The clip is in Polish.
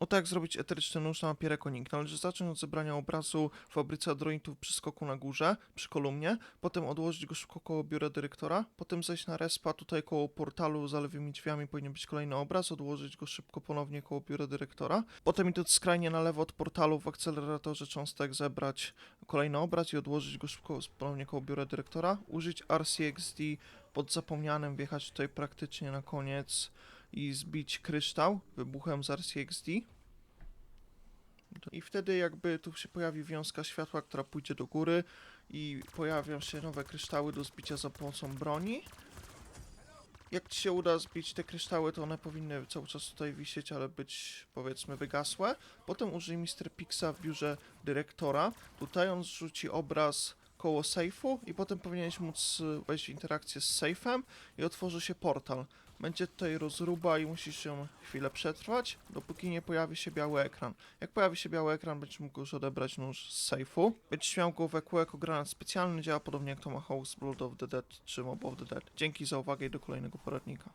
Oto jak zrobić eteryczny nóż na mapie Reckoning. Należy zacząć od zebrania obrazu w fabryce Adrointów przy skoku na górze, przy kolumnie, potem odłożyć go szybko koło biura dyrektora, potem zejść na respa tutaj koło portalu za lewymi drzwiami powinien być kolejny obraz, odłożyć go szybko ponownie koło biura dyrektora, potem idąc skrajnie na lewo od portalu w akceleratorze cząstek zebrać kolejny obraz i odłożyć go szybko ponownie koło biura dyrektora, użyć RCXD pod zapomnianym, wjechać tutaj praktycznie na koniec i zbić kryształ wybuchem z RCXD. I wtedy jakby tu się pojawi wiązka światła, która pójdzie do góry i pojawią się nowe kryształy do zbicia za pomocą broni. Jak ci się uda zbić te kryształy, to one powinny cały czas tutaj wisieć, ale być powiedzmy wygasłe. Potem użyj Mr. Pixa w biurze dyrektora. Tutaj on zrzuci obraz koło sejfu i potem powinieneś móc y, wejść w interakcję z sejfem i otworzy się portal. Będzie tutaj rozruba i musisz ją chwilę przetrwać, dopóki nie pojawi się biały ekran. Jak pojawi się biały ekran, będziesz mógł już odebrać nóż z sejfu. Będziesz miał go w EQ jako granat specjalny, działa podobnie jak Tomahawk z Blood of the Dead czy Mob of the Dead. Dzięki za uwagę i do kolejnego poradnika.